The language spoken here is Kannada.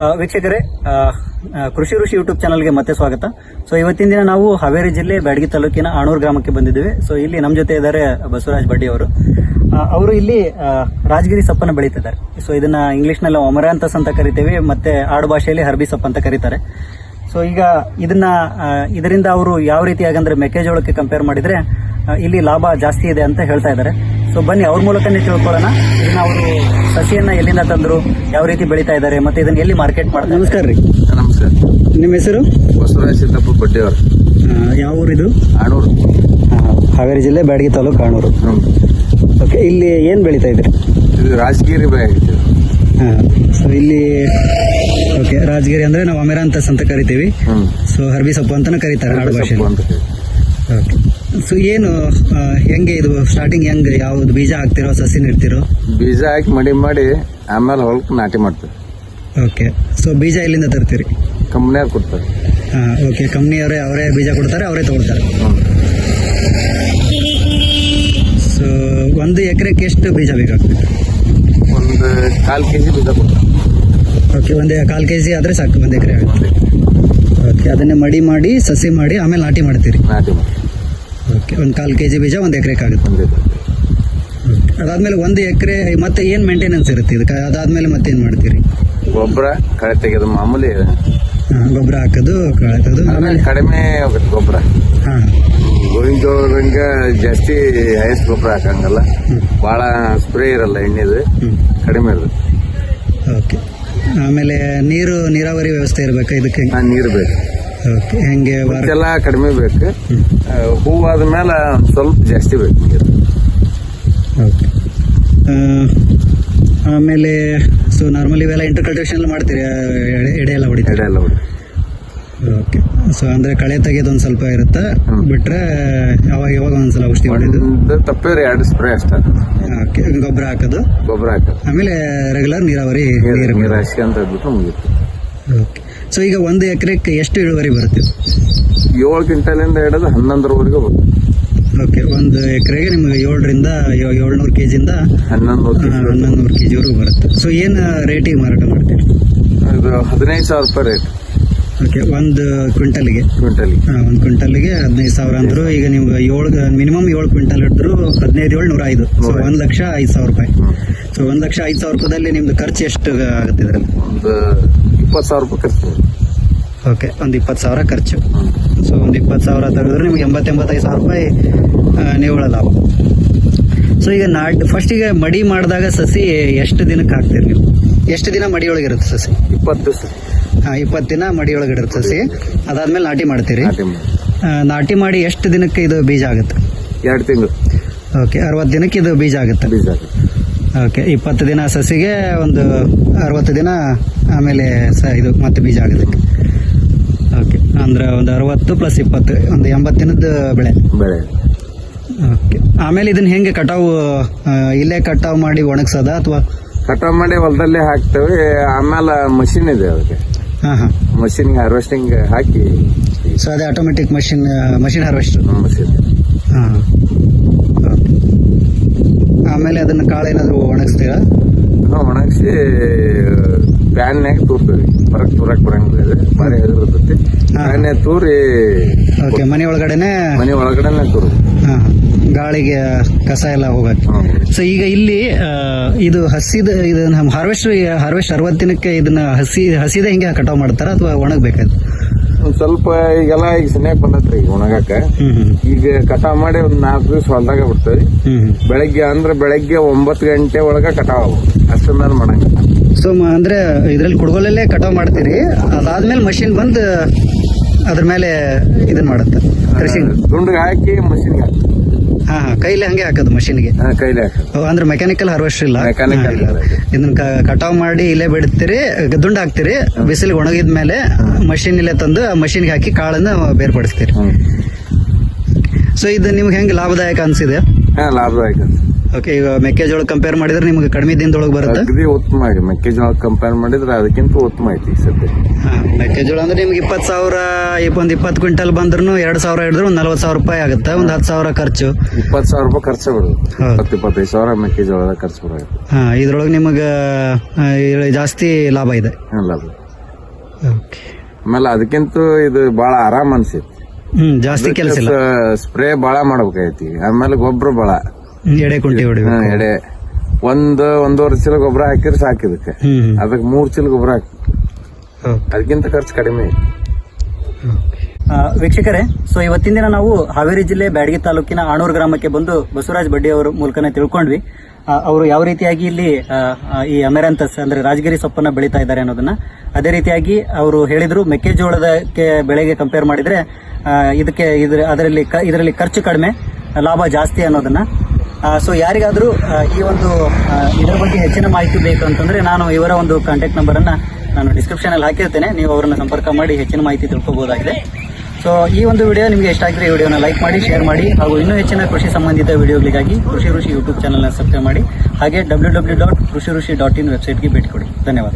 ವೀಕ್ಷಕರೇ ಕೃಷಿ ಋಷಿ ಯೂಟ್ಯೂಬ್ ಚಾನಲ್ಗೆ ಮತ್ತೆ ಸ್ವಾಗತ. ಸೊ, ಇವತ್ತಿನ ದಿನ ನಾವು ಹಾವೇರಿ ಜಿಲ್ಲೆ ಬ್ಯಾಡಗಿ ತಾಲೂಕಿನ ಆಣೂರು ಗ್ರಾಮಕ್ಕೆ ಬಂದಿದ್ದೇವೆ. ಸೊ, ಇಲ್ಲಿ ನಮ್ಮ ಜೊತೆ ಇದ್ದಾರೆ ಬಸವರಾಜ್ ಬಡ್ಡಿ ಅವರು. ಅವರು ಇಲ್ಲಿ ರಾಜಗಿರಿ ಸಪ್ಪನ್ನು ಬೆಳೀತಿದ್ದಾರೆ. ಸೊ, ಇದನ್ನ ಇಂಗ್ಲಿಷ್ನಲ್ಲಿ ಒಮರಾಂತಸ್ ಅಂತ ಕರಿತೇವೆ, ಮತ್ತೆ ಆಡು ಭಾಷೆಯಲ್ಲಿ ಹರ್ಬಿ ಸಪ್ ಅಂತ ಕರೀತಾರೆ. ಸೊ, ಈಗ ಇದನ್ನ ಇದರಿಂದ ಅವರು ಯಾವ ರೀತಿಯಾಗಿ ಅಂದ್ರೆ ಮೆಕ್ಕೆಜೋಳಕ್ಕೆ ಕಂಪೇರ್ ಮಾಡಿದ್ರೆ ಇಲ್ಲಿ ಲಾಭ ಜಾಸ್ತಿ ಇದೆ ಅಂತ ಹೇಳ್ತಾ ಇದ್ದಾರೆ. ಸೊ ಬನ್ನಿ ಅವ್ರ ಮೂಲಕನೇ ತಿಳ್ಕೊಳ್ಳೋಣ. ಇದನ್ನ ಅವರು ಸಸಿಯನ್ನ ಎಲ್ಲಿಂದ ತಂದ್ರು ಯಾವ ರೀತಿ ಬೆಳೀತಾ ಇದ್ದಾರೆ ಮತ್ತೆ ಇದನ್ನ ಎಲ್ಲಿ ಮಾರ್ಕೆಟ್ ಮಾಡ್ತಾರೆ ನಮಸ್ಕಾರ ರೀ. ನಮಸ್ಕಾರ. ನಿಮ್ಮ ಹೆಸರು? ಬಸವರಾಜ್ ಸಿದ್ದಪ್ಪ ಬಡ್ಡಿಯವರು ಯಾವ ಊರಿದು? ಆಣೂರು. ಹಾವೇರಿ ಜಿಲ್ಲೆ ಬ್ಯಾಡಗಿ ತಾಲೂಕು ಕಾಣೂರು ಹ್ಮ್. ಓಕೆ ಇಲ್ಲಿ ಏನು ಬೆಳೀತಾ ಇದ್ರಿ? ಇದು ರಾಜಗಿರಿ ಬೆಳೆ ಆಗಿತ್ತು. ಸೊ ಇಲ್ಲಿ ಓಕೆ ರಾಜಗಿರಿ ಅಂದ್ರೆ ನಾವು ಅಮೆರಾಂತಸ್ ಅಂತ ಕರಿತೀವಿ. ಸೊ ಹರ್ಬಿ ಸೊಪ್ಪು ಅಂತಾನೆ ಕರೀತಾರೆ ಆಡು ಭಾಷೆ ಸೊ ಏನು ಆ, ಹೆಂಗೆ ಇದು ಸ್ಟಾರ್ಟಿಂಗ್ ಹೆಂಗೆ ಯಾವ್ದು ಬೀಜ ಹಾಕ್ತಿರೋ ಸಸಿ ನೆಡ್ತಿರೋ? ಬೀಜ ಹಾಕಿ ಮಡಿ ಮಾಡಿ ಆಮೇಲೆ ಹೊಲಕ್ಕೆ ನಾಟಿ ಮಾಡ್ತೀವಿ. ಓಕೆ ಸೊ ಬೀಜ ಎಲ್ಲಿಂದ ತರ್ತೀರಿ? ಕಂಪ್ನಿಯವ್ರು ಕೊಡ್ತಾರೆ. ಹಾಂ ಓಕೆ ಕಂಪ್ನಿಯವರೇ ಅವರೇ ಬೀಜ ಕೊಡ್ತಾರೆ ಅವರೇ ತಗೊಳ್ತಾರೆ. ಸೊ ಒಂದು ಎಕರೆಗೆ ಎಷ್ಟು ಬೀಜ ಬೇಕಾಗ್ತದೆ? ಒಂದು ಕಾಲು ಕೆ ಜಿ ಬೀಜ ಕೊಡ್ತಾರೆ. ಓಕೆ ಒಂದು ಕಾಲು ಕೆ ಜಿ ಆದರೆ ಸಾಕು ಒಂದು ಎಕರೆ ಆಗುತ್ತೆ. ಓಕೆ ಅದನ್ನೇ ಮಡಿ ಮಾಡಿ ಸಸಿ ಮಾಡಿ ಆಮೇಲೆ ನಾಟಿ ಮಾಡ್ತೀರಿ? ನಾಟಿ ಮಾಡಿ ಓಕೆ ಒಂದು ಕಾಲು ಕೆ ಜಿ ಬೀಜ ಒಂದು ಎಕರೆಗೆ ಆಗುತ್ತೆ. ಅದಾದ್ಮೇಲೆ ಒಂದು ಎಕರೆ ಮತ್ತೆ ಏನು ಮೇಂಟೆನೆನ್ಸ್ ಇರುತ್ತೆ ಇದಕ್ಕೆ? ಅದಾದ್ಮೇಲೆ ಮತ್ತೆ ಏನು ಮಾಡ್ತೀರಿ? ಗೊಬ್ಬರ ಕಳೆ ತೆಗೆದು ಮಾಮೂಲಿ. ಗೊಬ್ಬರ ಹಾಕೋದು ಕಳೆ ತೆಗೆದು ಆಮೇಲೆ ಆಮೇಲೆ ಕಡಿಮೆ ಹೋಗುತ್ತೆ ಗೊಬ್ಬರ. ಹಾಂ. ಗೋವಿನ ಜೋಳದಂಗ ಜಾಸ್ತಿ ಹೈಸ್ ಗೊಬ್ಬರ ಹಾಕಂಗಲ್ಲ. ಭಾಳ ಸ್ಪ್ರೇ ಇರಲ್ಲ ಎಣ್ಣೆದು ಕಡಿಮೆ ಇರುತ್ತೆ. ಓಕೆ. ಆಮೇಲೆ ನೀರು ನೀರಾವರಿ ವ್ಯವಸ್ಥೆ ಇರಬೇಕು ಇದಕ್ಕೆ? ಆ ನೀರು ಬೇಕು. ಓಕೆ ಹೆಂಗೆ ವಾರ ಎಲ್ಲ ಕಡಿಮೆ ಬೇಕು. ಹೂ ಆ, ಹೂವಾದ ಮೇಲೆ ಸ್ವಲ್ಪ ಜಾಸ್ತಿ ಬೇಕು ನೀರು. ಓಕೆ. ಆಮೇಲೆ ಸೊ ನಾರ್ಮಲಿ ಇವೆಲ್ಲ ಇಂಟರ್ ಕಲ್ಟಿವೇಶನ್ ಎಲ್ಲ ಮಾಡ್ತೀರಿ? ಆ, ಎಡೆ ಎಡೆ ಎಲ್ಲ ಹೊಡಿತೀರಿ? ಎಡೆ ಎಲ್ಲ ಹೊಡಿ ಓಕೆ. ಸೊ ಅಂದ್ರೆ ಕಳೆ ತೆಗೆಯೋದು ಒಂದ್ ಸ್ವಲ್ಪ ಇರುತ್ತೆ. ಬಿಟ್ರೆ ಯಾವಾಗ ಯಾವಾಗ ಒಂದ್ಸಲ ಔಷಧಿ ಹೊಡೆಯೋದು? ತಪ್ಪಿದ್ರೆ ಎರಡು ಸ್ಪ್ರೇ ಅಷ್ಟೇ. ಓಕೆ ಗೊಬ್ಬರ ಹಾಕೋದು. ಗೊಬ್ಬರ ಹಾಕೋದು. ಆಮೇಲೆ ರೆಗ್ಯುಲರ್ ನೀರಾವರಿ ನೀರು ನೀರು ನೀರು ಹಾಸಿ ಅಂತ ಇದ್ಬಿಟ್ಟು ಮುಗೀತು. ಓಕೆ. ಸೊ ಈಗ ಒಂದು ಎಕರೆಗೆ ಎಷ್ಟು ಇಳುವರಿ ಬರುತ್ತೆ? ಏಳು ಕ್ವಿಂಟಲಿಂದ ಹಿಡಿದು ಹನ್ನೊಂದರವರೆಗೂ ಬರುತ್ತೆ. ಓಕೆ ಒಂದು ಎಕರೆಗೆ ನಿಮಗೆ ಏಳರಿಂದ ಏಳ್ನೂರು ಕೆ ಜಿಯಿಂದ ಹನ್ನೊಂದು ಹನ್ನೊಂದು ನೂರು ಕೆ ಜಿವರೆಗೂ ಬರುತ್ತೆ. ಸೊ ಏನು ರೇಟಿಗೆ ಮಾರಾಟ ಮಾಡ್ತೀವಿ ಇದು ಹದಿನೈದು ಸಾವಿರ ರೂಪಾಯಿ ರೇಟ್ ಓಕೆ ಒಂದು ಕ್ವಿಂಟಲ್ಗೆ. ಕ್ವಿಂಟಲ್ ಒಂದು ಕ್ವಿಂಟಲ್ಗೆ ಹದಿನೈದು ಸಾವಿರ ಅಂದ್ರು. ಈಗ ನೀವು ಏಳು ಮಿನಿಮಮ್ ಏಳು ಕ್ವಿಂಟಲ್ ಇಟ್ಟರು ಹದಿನೈದು ಏಳು ನೂರ ಐದು. ಸೊ ಒಂದು ಲಕ್ಷ ಐದು ಸಾವಿರ ರೂಪಾಯಿ. ಸೊ ಒಂದು ಲಕ್ಷ ಐದು ಸಾವಿರ ರೂಪಾಯಿದಲ್ಲಿ ನಿಮ್ದು ಖರ್ಚು ಎಷ್ಟು ಆಗುತ್ತೆ ಇದರಲ್ಲಿ? ಒಂದು ಇಪ್ಪತ್ತು ಸಾವಿರ ರೂಪಾಯಿ ಖರ್ಚು. ಓಕೆ ಒಂದು ಇಪ್ಪತ್ತು ಸಾವಿರ ಖರ್ಚು. ಸೊ ಒಂದು ಇಪ್ಪತ್ತು ಸಾವಿರ ತೆಗೆದ್ರೆ ನಿಮ್ಗೆ ಎಂಬತ್ತು ಎಂಬತ್ತೈದು ಸಾವಿರ ರೂಪಾಯಿ ನಿವ್ವಳ ಲಾಭ. ಸೊ ಈಗ ನಾಡ್ ಫಸ್ಟಿಗೆ ಮಡಿ ಮಾಡಿದಾಗ ಸಸಿ ಎಷ್ಟು ದಿನಕ್ಕೆ ಹಾಕ್ತೀರಿ ನೀವು? ಎಷ್ಟು ದಿನ ಮಡಿಯೊಳಗಿರುತ್ತೆ ಸಸಿ? ಇಪ್ಪತ್ತು ದಿವಸ. ಹಾಂ ಇಪ್ಪತ್ತು ದಿನ ಮಡಿಯೊಳಗಿರುತ್ತೆ ಸಸಿ. ಅದಾದ್ಮೇಲೆ ನಾಟಿ ಮಾಡ್ತೀರಿ. ನಾಟಿ ಮಾಡಿ. ಆ, ನಾಟಿ ಮಾಡಿ ಎಷ್ಟು ದಿನಕ್ಕೆ ಇದು ಬೀಜ ಆಗುತ್ತೆ? ಎರಡು ತಿಂಗಳು. ಓಕೆ ಅರವತ್ತು ದಿನಕ್ಕೆ ಇದು ಬೀಜ ಆಗುತ್ತೆ. ಬೀಜ ಓಕೆ ಇಪ್ಪತ್ತು ದಿನ ಸಸಿಗೆ ಒಂದು ಅರವತ್ತು ದಿನ ಆಮೇಲೆ ಸ ಇದು ಮತ್ತೆ ಬೀಜ ಆಗೋದಕ್ಕೆ. ಓಕೆ ಅಂದ್ರೆ ಒಂದು ಅರವತ್ತು ಪ್ಲಸ್ ಇಪ್ಪತ್ತು ಒಂದು ಎಂಬತ್ತು ದಿನದ ಬೆಳೆ. ಬೆಳೆ. ಓಕೆ ಆಮೇಲೆ ಇದನ್ನ ಹೆಂಗೆ ಕಟಾವು ಆ, ಇಲ್ಲೇ ಕಟಾವು ಮಾಡಿ ಒಣಗಿಸೋದಾ ಅಥವಾ ಕಟಾವ್ ಮಾಡಿ ಹೊಲದಲ್ಲೇ ಹಾಕ್ತೇವೆ. ಆಮೇಲೆ ಮಷಿನ್ ಇದೆ ಅದಕ್ಕೆ. ಹಾಂ ಹಾಂ. ಮಷಿನ್ಗೆ ಹಾರ್ವೆಸ್ಟಿಂಗ್ ಹಾಕಿ. ಸೊ ಅದೇ automatic machine machine harvester machine ಹಾಂ ಆಮೇಲೆ ಅದನ್ನ ಕಾಳು ಏನಾದರೂ ಒಣಗಿಸ್ತೀರಾ? ಒಣಗಿಸಿ ಪ್ಯಾನ್ಯಾಗ ತೂರ್ತೀವಿ ಹೊರಗೆ ತೂರಕ್ ಬರಂಗಿಲ್ಲ ಇದು ಭಾರಿ ಇರ್ತೈತಿ ಹಾ. ಪ್ಯಾನ್ಯಾಗ ತೂರಿ ಓಕೆ ಮನೆ ಒಳಗಡೆನೆ? ಮನೆ ಒಳಗಡೆನೆ ತೂರು ಹಾಂ ಗಾಳಿಗೆ ಕಸ ಎಲ್ಲ ಹೋಗಕ್ಕೆ. ಸೊ ಈಗ ಇಲ್ಲಿ ಆ, ಇದು ಹಸಿದ ಇದು ನಮ್ಮ ಹಾರ್ವೆಸ್ಟ್ ಹಾರ್ವೆಸ್ಟ್ ಅರವತ್ತು ದಿನಕ್ಕೆ ಇದನ್ನ ಹಸಿ ಹಸಿದ ಹಿಂಗೆ ಕಟಾವ್ ಮಾಡ್ತಾರ ಅಥವಾ ಒಣಗಬೇಕಾದ ಒಂದ್ ಸ್ವಲ್ಪ ಈಗೆಲ್ಲ ಈಗ ಸನ್ಯಾಗ ಬಂದತ್ರಿ ಈಗ ಒಣಗಾಕ ಹ್ಮ್ ಹ್ಮ್. ಈಗ ಕಟಾವ್ ಮಾಡಿ ಒಂದ್ ನಾಲ್ಕು ದಿವಸ ಹೊಲ್ದಾಗ ಬಿಡ್ತೇವೆ ಹ್ಮ್ ಹ್ಮ್. ಬೆಳಗ್ಗೆ ಅಂದ್ರೆ ಬೆಳಗ್ಗೆ ಒಂಬತ್ತು ಗಂಟೆ ಒಳಗ ಕಟಾವ್ ಮೇಲೆ ಮಾಡಂಗಿಲ್ಲ. ಸೊ ಅಂದ್ರೆ ಇದ್ರಲ್ಲಿ ಕುಡ್ಗೊಲಲ್ಲೇ ಕಟಾವ್ ಮಾಡ್ತೀರಿ. ಅದಾದ್ಮೇಲೆ ಮಷಿನ್ ಬಂದು ಅದ್ರ ಮೇಲೆ ಇದನ್ನ ಮಾಡುತ್ತೆ. ಕ್ರಷಿಂಗ್ ದುಂಡಿಗೆ ಹಾಕಿ ಮಷಿನ್ಗೆ ಹಾಕಿ ಹಾ ಹಾ. ಕೈಲಿ ಹಂಗೆ ಹಾಕೋದು ಮಷಿನ್ಗೆ ಕೈಲಿ ಅಂದ್ರೆ ಮೆಕ್ಯಾನಿಕಲ್ ಹಾರ್ವೆಸ್ಟ್ ಇಲ್ಲ? ಇದನ್ನ ಕಟಾವ್ ಮಾಡಿ ಇಲ್ಲೇ ಬಿಡ್ತೀರಿ ದುಂಡು ಹಾಕ್ತಿರಿ ಬಿಸಿಲಿಗೆ ಒಣಗಿದ ಮೇಲೆ ಮಷಿನ್ ಇಲ್ಲೇ ತಂದು ಆ ಮಷಿನ್ಗೆ ಹಾಕಿ ಕಾಳನ್ನ ಬೇರ್ಪಡಿಸ್ತೀರಿ. ಸೊ ಇದು ನಿಮ್ಗೆ ಹೆಂಗೆ ಲಾಭದಾಯಕ ಅನ್ಸಿದೆ? ಹಾ ಲಾಭದಾಯಕ ಓಕೆ ಈಗ ಮೆಕ್ಕೆಜೋಳ ಕಂಪೇರ್ ಮಾಡಿದ್ರೆ ನಿಮಗೆ ಕಡಿಮೆ ದಿನದೊಳಗೆ ಬರುತ್ತೆ? ಅಗದಿ ಉತ್ತಮ ಆಗಿ ಮೆಕ್ಕೆಜೋಳ ಕಂಪೇರ್ ಮಾಡಿದ್ರೆ ಅದಕ್ಕಿಂತ ಉತ್ತಮ ಐತಿ ಸತ್ಯ ಸದ್ಯ. ಮೆಕ್ಕೆಜೋಳ ಅಂದ್ರೆ ನಿಮ್ಗೆ ಇಪ್ಪತ್ತು ಸಾವಿರ ಒಂದು ಇಪ್ಪತ್ತು ಕ್ವಿಂಟಲ್ ಬಂದ್ರೂ ಎರಡು ಸಾವಿರ ಹಿಡಿದ್ರೆ ಒಂದು ನಲ್ವತ್ತು ಸಾವಿರ ರೂಪಾಯಿ ಆಗುತ್ತೆ ಒಂದು ಹತ್ತು ಸಾವಿರ ಖರ್ಚು. ಇಪ್ಪತ್ತು ಸಾವಿರ ರೂಪಾಯಿ ಖರ್ಚು ಬಿಡುದು ಹತ್ತು ಇಪ್ಪತ್ತು ಇಪ್ಪತ್ತೈದು ಸಾವಿರ ಮೆಕ್ಕೆಜೋಳದ ಖರ್ಚು ಬರೋದು ಹಾಂ ಇದ್ರೊಳಗೆ ನಿಮಗೆ ಜಾಸ್ತಿ ಲಾಭ ಇದೆ. ಲಾಭ ಓಕೆ. ಆಮೇಲೆ ಅದಕ್ಕಿಂತ ಇದು ಬಹಳ ಆರಾಮ ಅನ್ಸಿತ್ತು ಹ್ಮ್ ಜಾಸ್ತಿ ಕೆಲಸ ಇಲ್ಲ. ಸ್ಪ್ರೇ ಭಾಳ ಮಾಡ್ಬೇಕಾಯ್ತಿ ಆಮೇಲೆ ಗೊಬ್ಬರ ಭಾಳ. ಎಡೆ ಕುಂಟಿ ಹೊಡಿಬೇಕು. ಎಡೆ. ಒಂದ್ ಒಂದೂವರೆ ಚೀಲ ಗೊಬ್ಬರ ಹಾಕಿದ್ರೆ ಸಾಕು ಇದಕ್ಕೆ ಹ್ಮ್ ಹ್ಮ್. ಅದಕ್ಕೆ ಮೂರ್ ಚೀಲ ಗೊಬ್ಬರ ಹಾಕಿ. ಅದಕ್ಕಿಂತ ಖರ್ಚು ಕಡಿಮೆ. ಆ, ವೀಕ್ಷಕರೇ ಸೊ ಇವತ್ತಿನ ದಿನ ನಾವು ಹಾವೇರಿ ಜಿಲ್ಲೆ ಬ್ಯಾಡಗಿ ತಾಲೂಕಿನ ಆಣೂರು ಗ್ರಾಮಕ್ಕೆ ಬಂದು ಬಸವರಾಜ್ ಬಡ್ಡಿ ಅವರ ಮೂಲಕನೇ ತಿಳ್ಕೊಂಡ್ವಿ. ಆ, ಅವರು ಯಾವ ರೀತಿಯಾಗಿ ಇಲ್ಲಿ ಆ, ಆ, ಈ ಅಮೆರಂತಸ್ ಅಂದ್ರೆ ರಾಜಗಿರಿ ಸೊಪ್ಪನ್ನ ಬೆಳೀತಾ ಇದ್ದಾರೆ ಅನ್ನೋದನ್ನ ಅದೇ ರೀತಿಯಾಗಿ ಅವರು ಹೇಳಿದ್ರು ಮೆಕ್ಕೆಜೋಳದಕ್ಕೆ ಬೆಳೆಗೆ ಕಂಪೇರ್ ಮಾಡಿದ್ರೆ ಆ, ಇದಕ್ಕೆ ಇದ್ರ ಅದರಲ್ಲಿ ಕ- ಇದರಲ್ಲಿ ಖರ್ಚು ಕಡಿಮೆ ಲಾಭ ಜಾಸ್ತಿ ಅನ್ನೋದನ್ನ. ಸೊ ಯಾರಿಗಾದರೂ ಈ ಒಂದು ಇದರ ಬಗ್ಗೆ ಹೆಚ್ಚಿನ ಮಾಹಿತಿ ಬೇಕು ಅಂತಂದ್ರೆ ನಾನು ಇವರ ಒಂದು ಕಾಂಟ್ಯಾಕ್ಟ್ ನಂಬರ್ ಅನ್ನ ನಾನು ಡಿಸ್ಕ್ರಿಪ್ಷನ್ ಅಲ್ಲಿ ಹಾಕಿರ್ತೇನೆ. ನೀವು ಅವರನ್ನು ಸಂಪರ್ಕ ಮಾಡಿ ಹೆಚ್ಚಿನ ಮಾಹಿತಿ ತಿಳ್ಕೊಬಹುದಾಗಿದೆ ಸೊ ಈ ಒಂದು ವಿಡಿಯೋ ನಿಮಗೆ ಇಷ್ಟ ಆಗಿದ್ರೆ ವಿಡಿಯೋನ ಲೈಕ್ ಮಾಡಿ ಶೇರ್ ಮಾಡಿ, ಹಾಗೂ ಇನ್ನೂ ಹೆಚ್ಚಿನ ಕೃಷಿ ಸಂಬಂಧಿತ ವಿಡಿಯೋಗಳಿಗಾಗಿ ಕೃಷಿ ಋಷಿ ಯೂಟ್ಯೂಬ್ ಚಾನಲ್ನ ಸಬ್ಸ್ಕ್ರೈಬ್ ಮಾಡಿ. ಹಾಗೆ ಡಬ್ಲ್ಯೂ ಡಬ್ಲ್ಯೂ ಡಾಟ್ ಕೃಷಿ ಋಷಿ ಡಾಟ್ ಇನ್ ವೆಬ್ಸೈಟ್ಗೆ ಭೇಟಿ ಕೊಡಿ. ಧನ್ಯವಾದ